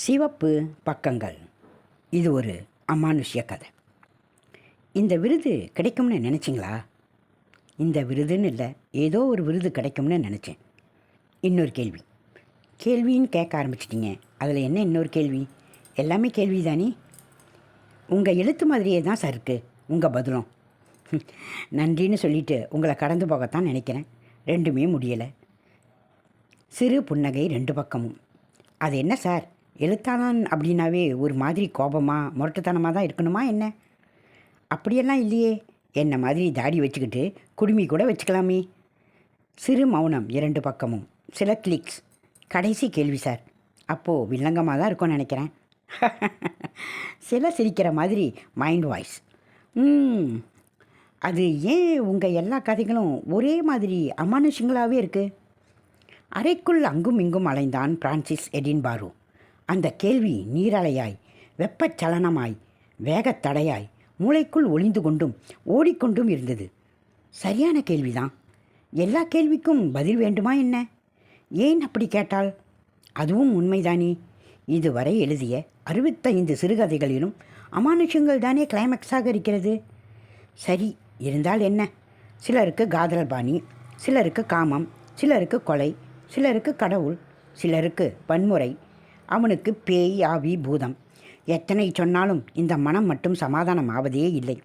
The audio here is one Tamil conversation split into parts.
சிவப்பு பக்கங்கள். இது ஒரு அமானுஷ்ய கதை. இந்த விருது கிடைக்கும்னு நினச்சிங்களா? இந்த விருதுன்னு இல்லை ஏதோ ஒரு விருது கிடைக்கும்னு நினச்சேன். இன்னொரு கேள்வி. கேள்வின்னு கேட்க ஆரம்பிச்சிட்டிங்க. அதில் என்ன இன்னொரு கேள்வி? எல்லாமே கேள்வி தானே உங்கள் எழுத்து மாதிரியே தான் சார் இருக்குது உங்கள் பதிலும். நன்றின்னு சொல்லிட்டு உங்களை கடந்து போகத்தான் நினைக்கிறேன். ரெண்டுமே முடியலை. சிறு புன்னகை ரெண்டு பக்கமும். அது என்ன சார் எழுத்தாளன் அப்படின்னாவே ஒரு மாதிரி கோபமாக முரட்டுத்தனமாக தான் இருக்கணுமா என்ன? அப்படியெல்லாம் இல்லையே. என்னை மாதிரி தாடி வச்சுக்கிட்டு குடுமி கூட வச்சுக்கலாமே. சிறு மௌனம் இரண்டு பக்கமும். சில கிளிக்ஸ் கடைசி கேள்வி சார் அப்போது வில்லங்கமாக தான் இருக்கும்னு நினைக்கிறேன். சில சிரிக்கிற மாதிரி மைண்ட் வாய்ஸ் அது ஏன் உங்கள் எல்லா கதைகளும் ஒரே மாதிரி அமானுஷங்களாகவே இருக்குது அறைக்குள் அங்கும் இங்கும் அலைந்தான் பிரான்சிஸ் எடின் பாரு அந்த கேள்வி நீரலையாய் வெப்பச்சலனமாய் வேகத்தடையாய் மூளைக்குள் ஒளிந்து கொண்டும் ஓடிக்கொண்டும் இருந்தது. சரியான கேள்விதான். எல்லா கேள்விக்கும் பதில் வேண்டுமா என்ன? ஏன் அப்படி கேட்டால் அதுவும் உண்மைதானே. இதுவரை எழுதிய அறுபத்தைந்து சிறுகதைகளிலும் அமானுஷங்கள் தானே கிளைமேக்ஸாக இருக்கிறது. சரி இருந்தால் என்ன? சிலருக்கு காதல் பாணி சிலருக்கு காமம் சிலருக்கு கொலை சிலருக்கு கடவுள் சிலருக்கு வன்முறை அவனுக்கு பேய் ஆவி பூதம் எத்தனை சொன்னாலும் இந்த மனம் மட்டும் சமாதானம் ஆவதே இல்லை.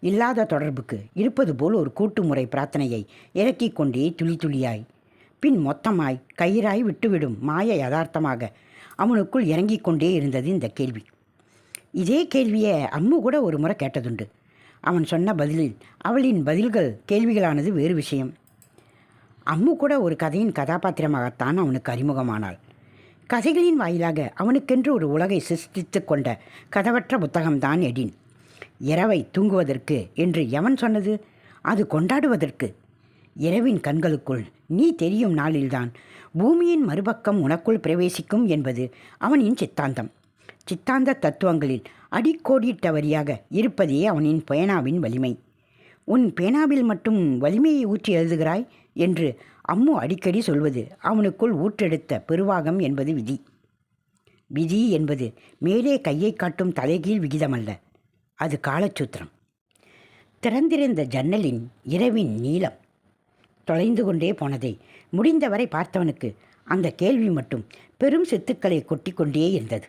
இல்லாத தொடர்புக்கு இருப்பது போல் ஒரு கூட்டுமுறை பிரார்த்தனையை இறக்கிக் கொண்டே துளி துளியாய். பின் மொத்தமாய் கயிறாய் விட்டுவிடும் மாய யதார்த்தமாக அவனுக்குள் இறங்கிக் கொண்டே இருந்தது இந்த கேள்வி. இதே கேள்வியை அம்மு கூட ஒரு முறை கேட்டதுண்டு. அவன் சொன்ன பதிலில் அவளின் பதில்கள் கேள்விகளானது வேறு விஷயம். அம்மு கூட ஒரு கதையின் கதாபாத்திரமாகத்தான் அவனுக்கு அறிமுகமானாள். கதைகளின் வாயிலாக அவனுக்கென்று ஒரு உலகை சிருஷ்டித்து கொண்ட கதவற்ற புத்தகம்தான் எடின். இரவை தூங்குவதற்கு என்று எவன் சொன்னது அது கொண்டாடுவதற்கு. இரவின் கண்களுக்குள் நீ தெரியும் நாளில்தான் பூமியின் மறுபக்கம் உனக்குள் பிரவேசிக்கும் என்பது அவனின் சித்தாந்தம். சித்தாந்த தத்துவங்களில் அடிக்கோடிட்ட வரியாக இருப்பதே அவனின் பேனாவின் வலிமை. உன் பேனாவில் மட்டும் வலிமையை ஊற்றி எழுதுகிறாய்? என்று அம்மு அடிக்கடி சொல்வது அவனுக்குள் ஊற்றெடுத்த பெருவாகம் என்பது விதி. விதி என்பது மேலே கையை காட்டும் தலைகீழ் விகிதமல்ல. அது காலச்சூத்திரம். திறந்திருந்த ஜன்னலின் இரவின் நீளம் தொலைந்து கொண்டே போனதை முடிந்தவரை பார்த்தவனுக்கு அந்த கேள்வி மட்டும் பெரும் சித்துக்களை கொட்டிக்கொண்டே இருந்தது.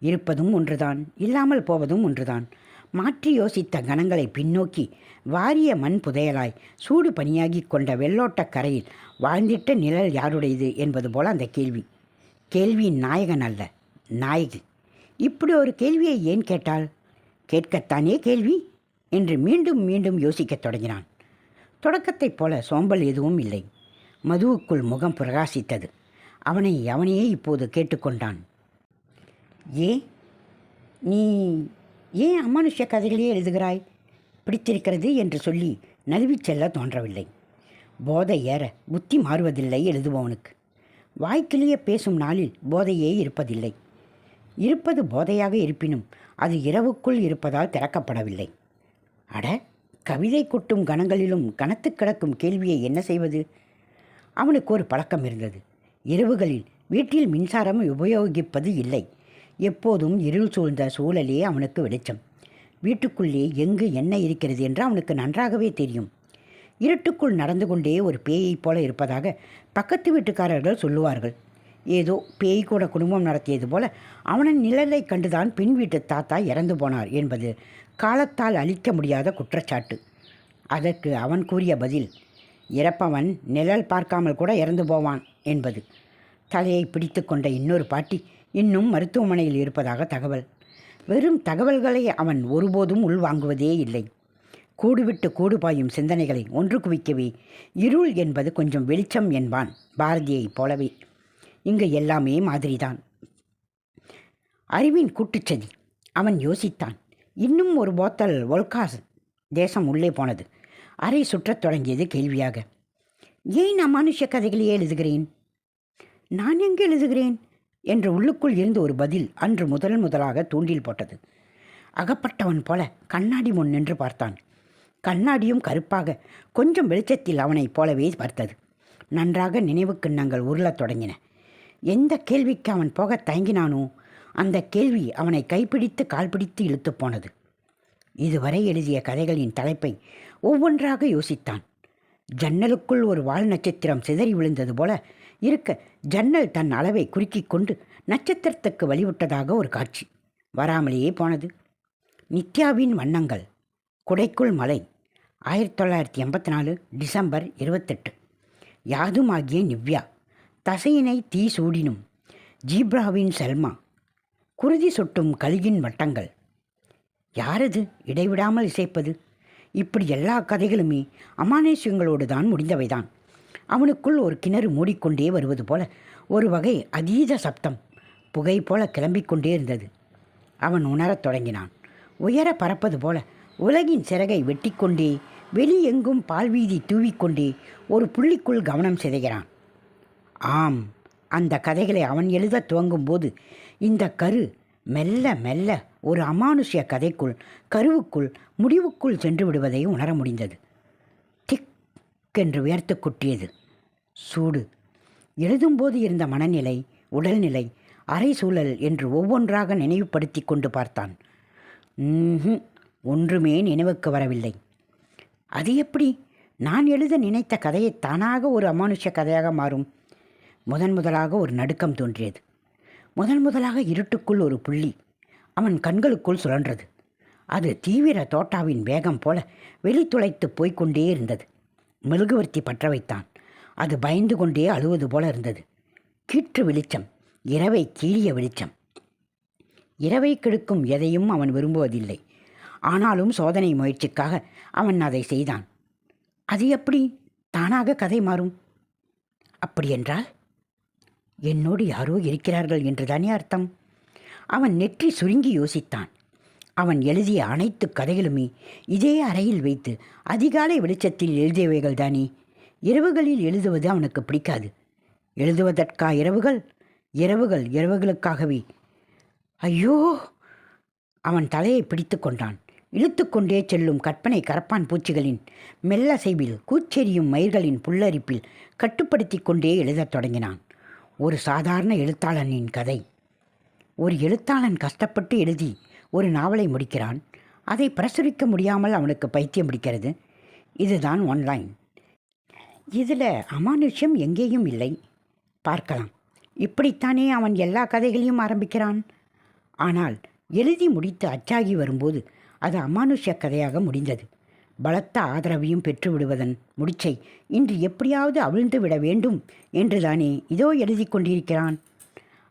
இருப்பதும் ஒன்றுதான் இல்லாமல் போவதும் ஒன்றுதான். மாற்றி யோசித்த கணங்களை பின்னோக்கி வாரிய மண் புதையலாய் சூடு பணியாகி கொண்ட வெள்ளோட்டக் கரையில் வாழ்ந்திட்ட நிழல் யாருடையது என்பது போல அந்த கேள்வி. கேள்வியின் நாயகன் அல்ல நாயகி. இப்படி ஒரு கேள்வியை ஏன் கேட்டால் கேட்கத்தானே கேள்வி? என்று மீண்டும் மீண்டும் யோசிக்கத் தொடங்கினான். தொடக்கத்தைப் போல சோம்பல் எதுவும் இல்லை. மதுவுக்குள் முகம் பிரகாசித்தது. அவனை அவனையே இப்போது கேட்டுக்கொண்டான் ஏன் நீ ஏன் அமானுஷ்ய கதைகளையே எழுதுகிறாய்? பிடித்திருக்கிறது என்று சொல்லி நழுவிச் செல்ல தோன்றவில்லை. போதை ஏற புத்தி மாறுவதில்லை எழுதுபவனுக்கு. வாய்க்கிலேயே பேசும் நாளில் போதையே இருப்பதில்லை. இருப்பது போதையாக இருப்பினும் அது இரவுக்குள் இருப்பதால் திறக்கப்படவில்லை. அட கவிதை கொட்டும் கணங்களிலும் கனத்து கிடக்கும் கேள்வியை என்ன செய்வது? அவனுக்கு ஒரு பழக்கம் இருந்தது. இரவுகளில் வீட்டில் மின்சாரம் உபயோகிப்பது இல்லை. எப்போதும் இருள் சூழ்ந்த சூழலே அவனுக்கு வெளிச்சம். வீட்டுக்குள்ளே எங்கு என்ன இருக்கிறது என்று அவனுக்கு நன்றாகவே தெரியும். இருட்டுக்குள் நடந்து கொண்டே ஒரு பேயைப் போல இருப்பதாக பக்கத்து வீட்டுக்காரர்கள் சொல்லுவார்கள். ஏதோ பேய் கூட குடும்பம் நடத்தியது போல அவனின் நிழலை கண்டுதான் பின் வீட்டு தாத்தா இறந்து போனார் என்பது காலத்தால் அழிக்க முடியாத குற்றச்சாட்டு. அதற்கு அவன் கூறிய பதில் இறப்பவன் நிழல் பார்க்காமல் கூட இறந்து போவான் என்பது. தலையை பிடித்து கொண்ட இன்னொரு பாட்டி இன்னும் மருத்துவமனையில் இருப்பதாக தகவல். வெறும் தகவல்களை அவன் ஒருபோதும் உள்வாங்குவதே இல்லை. கூடுவிட்டு கூடு பாயும் சிந்தனைகளை ஒன்று குவிக்கவே இருள் என்பது கொஞ்சம் வெளிச்சம் என்பான் பாரதியைப் போலவே. இங்கு எல்லாமே மாதிரிதான். அறிவின் கூட்டுச்சதி. அவன் யோசித்தான் இன்னும் ஒரு போத்தல் ஒல்காஸ் தேசம் உள்ளே போனது. அறை சுற்றத் தொடங்கியது கேள்வியாக ஏன் அமானுஷ்ய கதைகளையே எழுதுகிறேன்? நான் எங்கே எழுதுகிறேன்? என்று உள்ளுக்குள் இருந்து ஒரு பதில் அன்று முதல் முதலாக தூண்டில் போட்டது. அகப்பட்டவன் போல கண்ணாடி முன் நின்று பார்த்தான். கண்ணாடியும் கருப்பாக கொஞ்சம் வெளிச்சத்தில் அவனைப் போலவே பார்த்தது. நன்றாக நினைவு கிண்ணங்கள் உருளத் தொடங்கின. எந்த கேள்விக்கு அவன் போக தயங்கினானோ அந்த கேள்வி அவனை கைப்பிடித்து கால்பிடித்து இழுத்துப் போனது. இதுவரை எழுதிய கதைகளின் தலைப்பை ஒவ்வொன்றாக யோசித்தான். ஜன்னலுக்குள் ஒரு வால் நட்சத்திரம் சிதறி விழுந்தது போல இருக்க ஜன்னல் தன் அளவை குறுக்கிக் கொண்டு நட்சத்திரத்துக்கு வழிவிட்டதாக ஒரு காட்சி. வராமலேயே போனது. நித்யாவின் வண்ணங்கள். குடைக்குள் மலை. ஆயிரத்தி தொள்ளாயிரத்தி எண்பத்தி நாலு டிசம்பர் இருபத்தெட்டு. யாதுமாகிய நிவ்யா. தசையினை தீ சூடினும். ஜீப்ராவின் செல்மா. குருதி சொட்டும் கழுகின் வட்டங்கள். யாரது? இடைவிடாமல் இசைப்பது. இப்படி எல்லா கதைகளுமே அமானுஷ்யங்களோடு தான் முடிந்தவைதான். அவனுக்குள் ஒரு கிணறு மூடிக்கொண்டே வருவது போல ஒரு வகை அதீத சப்தம் புகை போல கிளம்பிக் கொண்டே இருந்தது. அவன் உணரத் தொடங்கினான். உயர பறப்பது போல உலகின் சிறகை வெட்டிக்கொண்டே வெளியெங்கும் பால்வீதி தூவிக்கொண்டே ஒரு புள்ளிக்குள் கவனம் சிதைகிறான். ஆம் அந்த கதைகளை அவன் எழுதத் துவங்கும்போது இந்த கரு மெல்ல மெல்ல ஒரு அமானுஷ்ய கதைக்குள் கருவுக்குள் முடிவுக்குள் சென்று விடுவதை உணர முடிந்தது. கென்று உயர்த்து குட்டியது. சூடு. எழுதும்போது இருந்த மனநிலை உடல்நிலை அரை சூழல் என்று ஒவ்வொன்றாக நினைவுபடுத்தி கொண்டு பார்த்தான். ஒன்றுமே நினைவுக்கு வரவில்லை. அது எப்படி? நான் எழுத நினைத்த கதையை தானாக ஒரு அமானுஷ கதையாக மாறும். முதன் முதலாக ஒரு நடுக்கம் தோன்றியது. முதன் முதலாக இருட்டுக்குள் ஒரு புள்ளி. அவன் கண்களுக்குள் சுழன்றது. அது தீவிர தோட்டாவின் வேகம் போல வெளித்துளைத்து போய்க்கொண்டே இருந்தது. மெழுகுவர்த்தி பற்ற வைத்தான் அது பயந்து கொண்டே அழுவது போல இருந்தது. கீற்று வெளிச்சம் இரவை கீழிய வெளிச்சம். இரவை கெடுக்கும் எதையும் அவன் விரும்புவதில்லை. ஆனாலும் சோதனை முயற்சிக்காக அவன் அதை செய்தான். அது எப்படி? தானாக கதை மாறும். அப்படியென்றால் என்னோடு யாரோ இருக்கிறார்கள் என்றுதானே அர்த்தம்? அவன் நெற்றி சுருங்கி யோசித்தான். அவன் எழுதிய அனைத்து கதைகளுமே இதே அறையில் வைத்து அதிகாலை வெளிச்சத்தில் எழுதியவைகள் தானே. இரவுகளில் எழுதுவது அவனுக்கு பிடிக்காது. எழுதுவதற்கா இரவுகள்? இரவுகள் இரவுகளுக்காகவே. ஐயோ! அவன் தலையை பிடித்து கொண்டான். இழுத்துக்கொண்டே செல்லும் கற்பனை கரப்பான் பூச்சிகளின் மெல்லசைவில் கூச்செறியும் மயிர்களின் புல்லரிப்பில் கட்டுப்படுத்தி கொண்டே எழுதத் தொடங்கினான். ஒரு சாதாரண எழுத்தாளனின் கதை. ஒரு எழுத்தாளன் கஷ்டப்பட்டு எழுதி ஒரு நாவலை முடிக்கிறான். அதை பிரசுரிக்க முடியாமல் அவனுக்கு பைத்தியம் பிடிக்கிறது. இதுதான் ஒன்லைன் இதில் அமானுஷ்யம் எங்கேயும் இல்லை. பார்க்கலாம். இப்படித்தானே அவன் எல்லா கதைகளையும் ஆரம்பிக்கிறான். ஆனால் எழுதி முடித்து அச்சாகி வரும்போது அது அமானுஷ்ய கதையாக முடிந்தது. பலத்த ஆதரவையும் பெற்றுவிடுவதன் முடிச்சை இன்று எப்படியாவது அவிழ்ந்து விட வேண்டும் என்றுதானே இதோ எழுதி கொண்டிருக்கிறான்.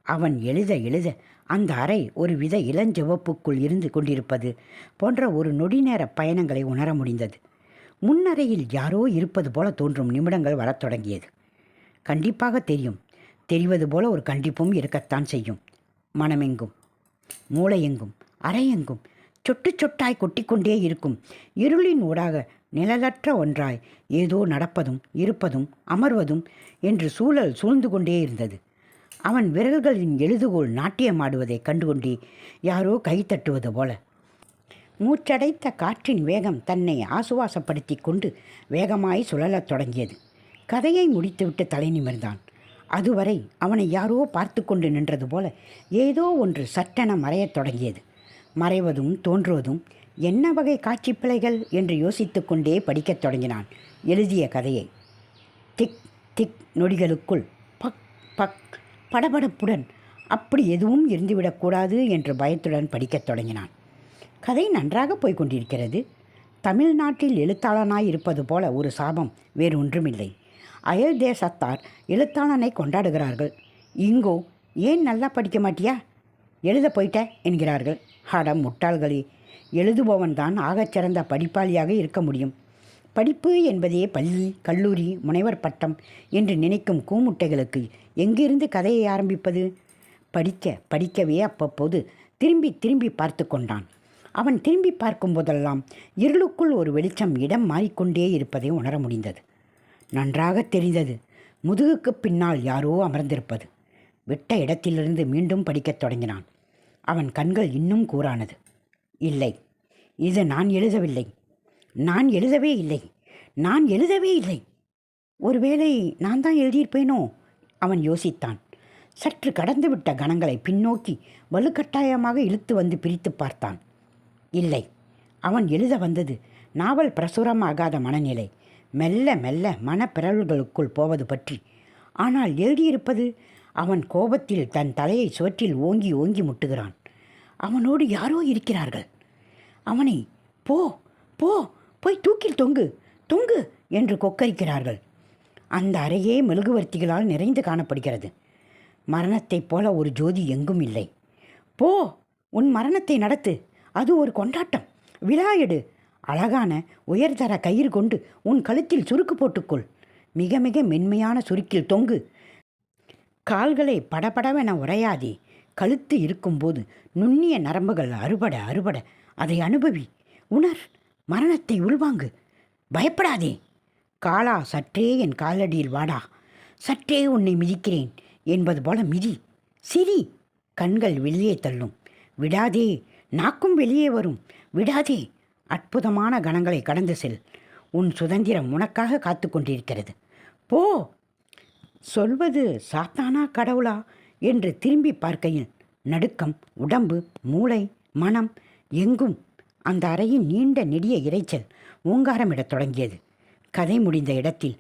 அவன் எழுத எழுத அந்த அறை ஒரு வித இளஞ்சிவப்புக்குள் இருந்து கொண்டிருப்பது போன்ற ஒரு நொடி நேர பயணங்களை உணர முடிந்தது. முன்னறையில் யாரோ இருப்பது போல தோன்றும் நிமிடங்கள் வரத் தொடங்கியது. கண்டிப்பாக தெரியும். தெரிவது போல ஒரு கண்டிப்பும் இருக்கத்தான் செய்யும். மனமெங்கும். மூளையெங்கும். அறையெங்கும். சொட்டு சொட்டாய் கொட்டிக்கொண்டே இருக்கும். இருளின் ஊடாக நிழலற்ற ஒன்றாய் ஏதோ நடப்பதும் இருப்பதும் அமர்வதும் என்று சூழல் சூழ்ந்து கொண்டே இருந்தது. அவன் விரல்களின் எழுதுகோல் நாட்டியமாடுவதை கண்டுகொண்டு யாரோ கை தட்டுவது போல. மூச்சடைத்த காற்றின் வேகம் தன்னை ஆசுவாசப்படுத்தி கொண்டு வேகமாய் சுழலத் தொடங்கியது. கதையை முடித்துவிட்டு தலை நிமிர்ந்தான். அதுவரை அவனை யாரோ பார்த்து கொண்டு நின்றது போல ஏதோ ஒன்று சட்டென மறையத் தொடங்கியது. மறைவதும் தோன்றுவதும் என்ன வகை காட்சி பிழைகள் என்று யோசித்து கொண்டே படிக்கத் தொடங்கினான் எழுதிய கதையை. திக் திக் நொடிகளுக்குள் பக் பக் படபடப்புடன் அப்படி எதுவும் இருந்துவிடக்கூடாது என்று பயத்துடன் படிக்கத் தொடங்கினான். கதை நன்றாக போய்கொண்டிருக்கிறது தமிழ்நாட்டில் எழுத்தாளனாய் இருப்பது போல ஒரு சாபம் வேறு ஒன்றுமில்லை அயல் தேசத்தார் எழுத்தாளனை கொண்டாடுகிறார்கள். இங்கோ ஏன் நல்லா படிக்க மாட்டியா? எழுத போயிட்ட என்கிறார்கள். ஹடம் முட்டாள்களே எழுதுபவன் தான் ஆகச்சிறந்த படிப்பாளியாக இருக்க முடியும். படிப்பு என்பதே பள்ளி கல்லூரி முனைவர் பட்டம் என்று நினைக்கும் கூமுட்டைகளுக்கு எங்கிருந்து கதையை ஆரம்பிப்பது? படிக்க படிக்கவே அப்பப்போது திரும்பி திரும்பி பார்த்து கொண்டான். அவன் திரும்பி பார்க்கும் போதெல்லாம் இருளுக்குள் ஒரு வெளிச்சம் இடம் மாறிக்கொண்டே இருப்பதை உணர முடிந்தது. நன்றாக தெரிந்தது. முதுகுக்கு பின்னால் யாரோ அமர்ந்திருப்பது. விட்ட இடத்திலிருந்து மீண்டும் படிக்கத் தொடங்கினான். அவன் கண்கள் இன்னும் கூறானது இல்லை இது நான் எழுதவில்லை. நான் எழுதவே இல்லை. நான் எழுதவே இல்லை. ஒருவேளை நான் தான் எழுதியிருப்பேனோ? அவன் யோசித்தான். சற்று கடந்துவிட்ட கணங்களை பின்னோக்கி வலுக்கட்டாயமாக இழுத்து வந்து பிரித்து பார்த்தான். இல்லை அவன் எழுத வந்தது நாவல் பிரசுரமாகாத மனநிலை. மெல்ல மெல்ல மனப்பிறல்களுக்குள் போவது பற்றி. ஆனால் எழுதியிருப்பது அவன் கோபத்தில் தன் தலையை சுவற்றில் ஓங்கி ஓங்கி முட்டுகிறான். அவனோடு யாரோ இருக்கிறார்கள். அவனை போ போ போய் தூக்கில் தொங்கு தொங்கு என்று கொக்கரிக்கிறார்கள். அந்த அறையே மெழுகுவர்த்திகளால் நிறைந்து காணப்படுகிறது. மரணத்தைப் போல ஒரு ஜோதி எங்கும் இல்லை. போ உன் மரணத்தை நடத்து. அது ஒரு கொண்டாட்டம். விழா எடு. அழகான உயர்தர கயிறு கொண்டு உன் கழுத்தில் சுருக்கு போட்டுக்கொள். மிக மிக மென்மையான சுருக்கில் தொங்கு. கால்களை படபடவென உரையாதே. கழுத்து இருக்கும்போது நுண்ணிய நரம்புகள் அறுபட அறுபட. அதை அனுபவி. உணர். மரணத்தை உள்வாங்கு. பயப்படாதே. காலா சற்றே என் காலடியில் வாடா. சற்றே உன்னை மிதிக்கிறேன் என்பது போல மிதி. சிரி. கண்கள் வெளியே தள்ளும். விடாதே. நாக்கும் வெளியே வரும். விடாதே. அற்புதமான கணங்களை கடந்து செல். உன் சுதந்திரம் உனக்காக காத்து கொண்டிருக்கிறது. போ. சொல்வது சாத்தானா கடவுளா? என்று திரும்பி பார்க்கையில் நடுக்கம் உடம்பு மூளை மனம் எங்கும் அந்த அறையின் நீண்ட நெடிய இரைச்சல் ஓங்காரமிடத் தொடங்கியது. கதை முடிந்த இடத்தில்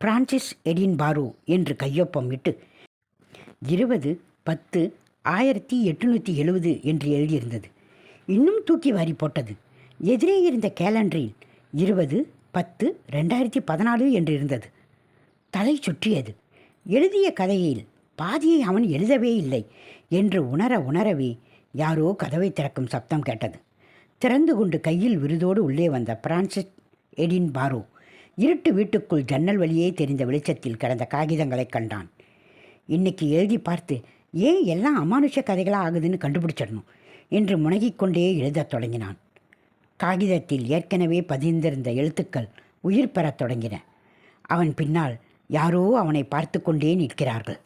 பிரான்சிஸ் எடின் பாரு என்று கையொப்பம் இட்டு இருபது பத்து ஆயிரத்தி எட்டுநூற்றி எழுபது என்று எழுதியிருந்தது. இன்னும் தூக்கி வாரி போட்டது. எதிரே இருந்த கேலண்டரில் இருபது பத்து ரெண்டாயிரத்தி பதினாலு என்று இருந்தது. தலை சுற்றியது. எழுதிய கதையில் பாதியை அவன் எழுதவே இல்லை என்று உணர உணரவே யாரோ கதவை திறக்கும் சப்தம் கேட்டது. திறந்து கொண்டு கையில் விருதோடு உள்ளே வந்த பிரான்சிஸ் எடின் பாரோ இருட்டு வீட்டுக்குள் ஜன்னல் வழியே தெரிந்த வெளிச்சத்தில் கிடந்த காகிதங்களைக் கண்டான். இன்னைக்கு எழுதி பார்த்து ஏன் எல்லாம் அமானுஷ கதைகளாக ஆகுதுன்னு கண்டுபிடிச்சிடணும்? என்று முனகிக்கொண்டே எழுதத் தொடங்கினான். காகிதத்தில் ஏற்கனவே பதிந்திருந்த எழுத்துக்கள் உயிர் பெறத் தொடங்கின. அவன் பின்னால் யாரோ அவனை பார்த்து கொண்டே நிற்கிறார்கள்.